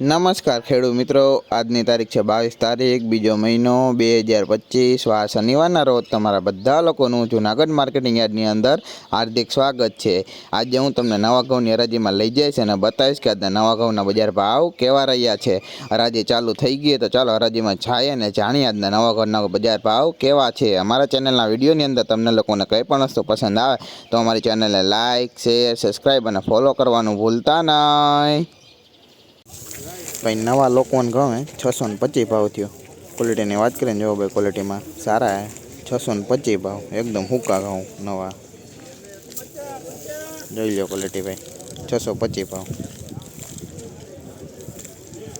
નમસ્કાર ખેડૂત મિત્રો. આજની તારીખ છે બાવીસ તારીખ, બીજો મહિનો બે હજાર પચીસ. વાર શનિવારના રોજ તમારા બધા લોકોનું જૂનાગઢ માર્કેટિંગ યાર્ડની અંદર હાર્દિક સ્વાગત છે. આજે હું તમને નવા ઘઉંની હરાજીમાં લઈ જઈશ અને બતાવીશ કે આજના નવા ઘઉંના બજાર ભાવ કેવા રહ્યા છે. હરાજી ચાલુ થઈ ગઈ તો ચાલો હરાજીમાં જાય અને જાણીએ આજના નવા ઘઉંના બજાર ભાવ કેવા છે. અમારા ચેનલના વિડીયોની અંદર તમને લોકોને કંઈ પણ વસ્તુ પસંદ આવે તો અમારી ચેનલને લાઇક શેર, સબસ્ક્રાઈબ અને ફોલો કરવાનું ભૂલતા નહીં. ભાઈ નવા લોકોને ગમે છસો ને પચીસ ભાવ થયો ક્વોલિટીની વાત કરીને જો ભાઈ ક્વોલિટીમાં સારા હે છસો ને પચીસ ભાવ એકદમ હુક્કા ઘઉં નવા જોઈ લો ક્વોલિટી ભાઈ છસો પચીસ ભાવ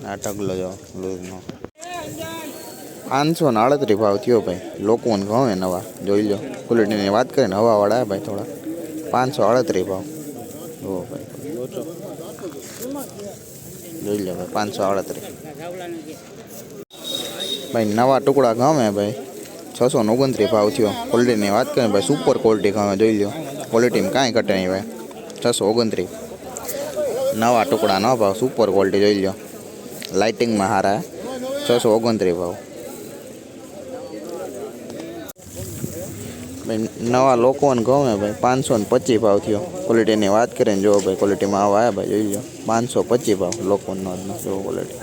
આ ટગલો જો લૂઝનો પાંચસો ને આડત્રીસ ભાવ થયો ભાઈ લોકોને ઘઉં નવા જોઈ લો ક્વોલિટીની વાત કરીને હવાવાળા હે ભાઈ થોડા પાંચસો આડત્રીસ ભાવ જુઓ ભાઈ જોઈ લો ભાઈ, પાંચસો આડત્રીસ. ભાઈ, નવા ટુકડા ગમે ભાઈ. છસો ને ઓગણત્રીસ ભાવ થયો. ક્વોલિટીની વાત કરીએ ભાઈ સુપર ક્વોલિટી ગમે, જોઈ લો. ક્વોલિટીમાં કાંઈ ઘટે નહીં ભાઈ. છસો ઓગણત્રીસ. નવા ટુકડા ન ભાવ સુપર ક્વોલિટી જોઈ લો. લાઇટિંગમાં સારા છસો ઓગણત્રીસ ભાવ. ભાઈ, નવા લોકોને ગમે ભાઈ, પાંચસો ને પચીસ ભાવ થયો. ક્વોલિટીની વાત કરીને જુઓ ભાઈ ક્વોલિટીમાં આવા આવ્યા ભાઈ, જોઈ લો પાંચસો પચીસ ભાવ, લોકોનો જુઓ ક્વોલિટી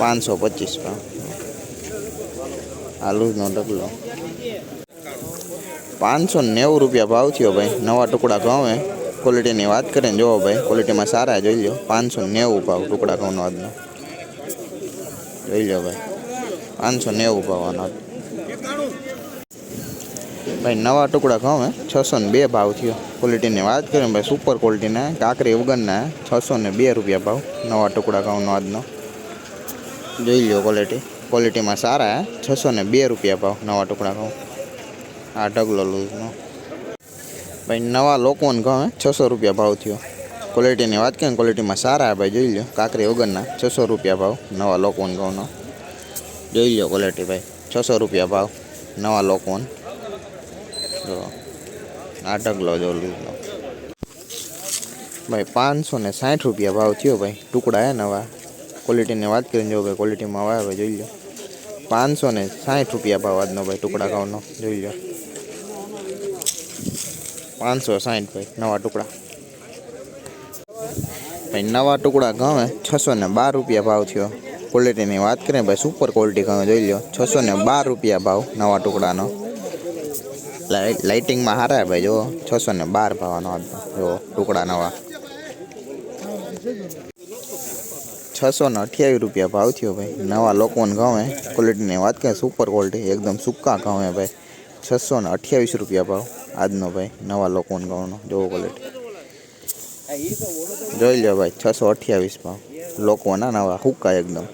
પાંચસો પચીસ ભાવ. આલુનો ડગલો પાંચસો ને નેવું રૂપિયા ભાવ થયો ભાઈ, નવા ટુકડા ઘઉં ક્વોલિટીની વાત કરીને જોવો ભાઈ ક્વોલિટીમાં સારા જોઈ લો પાંચસો નેવું ભાવ ટુકડા ઘઉંનો આજનો. જોઈ લો ભાઈ, પાંચસો નેવું ભાવ આનો. ભાઈ નવા ટુકડા ઘઉં હે છસો ને બે ભાવ થયો ક્વોલિટીની વાત કરીએ ભાઈ સુપર ક્વોલિટીના કાકરી વગરના છસો ને બે રૂપિયા ભાવ નવા ટુકડા ઘઉંનો આજનો જોઈ લો ક્વોલિટી ક્વોલિટીમાં સારા હે છસો ને બે રૂપિયા ભાવ નવા ટુકડા ઘઉં આ ઢગલો લૂઝનો ભાઈ નવા લોકોને ઘઉં હે છસો રૂપિયા ભાવ થયો ક્વોલિટીની વાત કરીએ ને ક્વોલિટીમાં સારા હે ભાઈ જોઈ લો કાકરી વગરના છસો રૂપિયા ભાવ નવા લોકોને ઘઉંનો જોઈ લો ક્વોલિટી ભાઈ છસો રૂપિયા ભાવ નવા લોકોને જો આ ઢગલો જો લીધો ભાઈ પાંચસો ને સાઠ રૂપિયા ભાવ થયો ભાઈ ટુકડા હે નવા ક્વોલિટીની વાત કરીને જો ભાઈ ક્વોલિટીમાં આવે ભાઈ જોઈ લો પાંચસો ને સાઠ રૂપિયા ભાવ આજનો ભાઈ ટુકડા ઘઉંનો જોઈ લો પાંચસો સાઠ ભાઈ નવા ટુકડા ભાઈ નવા ટુકડા ઘઉં હે છસો ને બાર રૂપિયા ભાવ થયો ક્વોલિટીની વાત કરીએ ભાઈ સુપર ક્વોલિટી ઘઉં જોઈ લો છસો ને બાર રૂપિયા ભાવ નવા ટુકડાનો લાઇટ લાઇટિંગમાં સારા ભાઈ જો છસો ને બાર ભાવનો આજનો જો ટુકડા નવા છસો ને અઠ્યાવીસ રૂપિયા ભાવ થયો ભાઈ નવા લોકોને ઘઉં હે ક્વોલિટીની વાત કરીએ સુપર ક્વોલિટી એકદમ સૂકા ઘઉં હે ભાઈ છસો ને અઠ્યાવીસ રૂપિયા ભાવ આજનો ભાઈ નવા લોકોને ઘઉંનો જોવો ક્વોલિટી જોઈ લો ભાઈ છસો અઠ્યાવીસ ભાવ લોકોના નવા હુક્કા એકદમ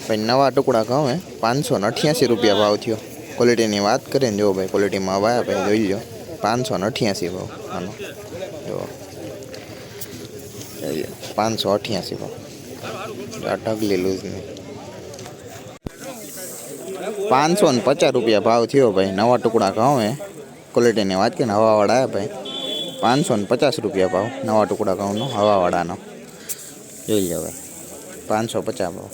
ભાઈ નવા ટુકડા ઘઉં હે પાંચસો ને અઠ્યાસી રૂપિયા ભાવ થયો ક્વોલિટીની વાત કરીએ ને જો ભાઈ ક્વોલિટીમાં આવ્યા ભાઈ જોઈ લો પાંચસો ને અઠ્યાસી ભાવ આનો જો પાંચસો અઠ્યાસી ભાવ આ ઢગલી લૂઝની પાંચસો ને પચાસ રૂપિયા ભાવ થયો ભાઈ નવા ટુકડા ઘઉં હે ક્વોલિટીની વાત કરીને હવાવાળા આવ્યા ભાઈ પાંચસો ને પચાસ રૂપિયા ભાવ નવા ટુકડા ઘઉંનો હવાવાળાનો જોઈ લો ભાઈ પાંચસો પચાસ ભાવ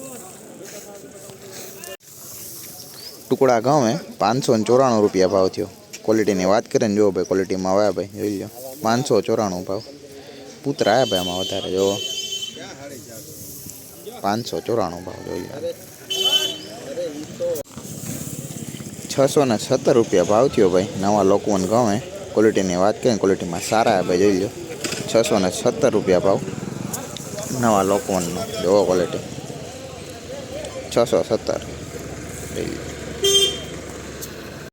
ટુકડા ઘઉં હે પાંચસો ને ચોરાણું રૂપિયા ભાવ થયો ક્વોલિટીની વાત કરીએ ને જો ભાઈ ક્વોલિટીમાં આવ્યા ભાઈ જોઈ લો પાંચસો ચોરાણું ભાવ પુત્ર આવ્યા ભાઈ આમાં વધારે જો પાંચસો ચોરાણું ભાવ જોઈ લો છસો ને સત્તર રૂપિયા ભાવ થયો ભાઈ નવા લોકોને ગમે ક્વોલિટીની વાત કરીએ ને ક્વોલિટીમાં સારા ભાઈ જોઈ લો છસો ને સત્તર રૂપિયા ભાવ નવા લોકોનો જોવો ક્વોલિટી છસો સત્તર જોઈ લો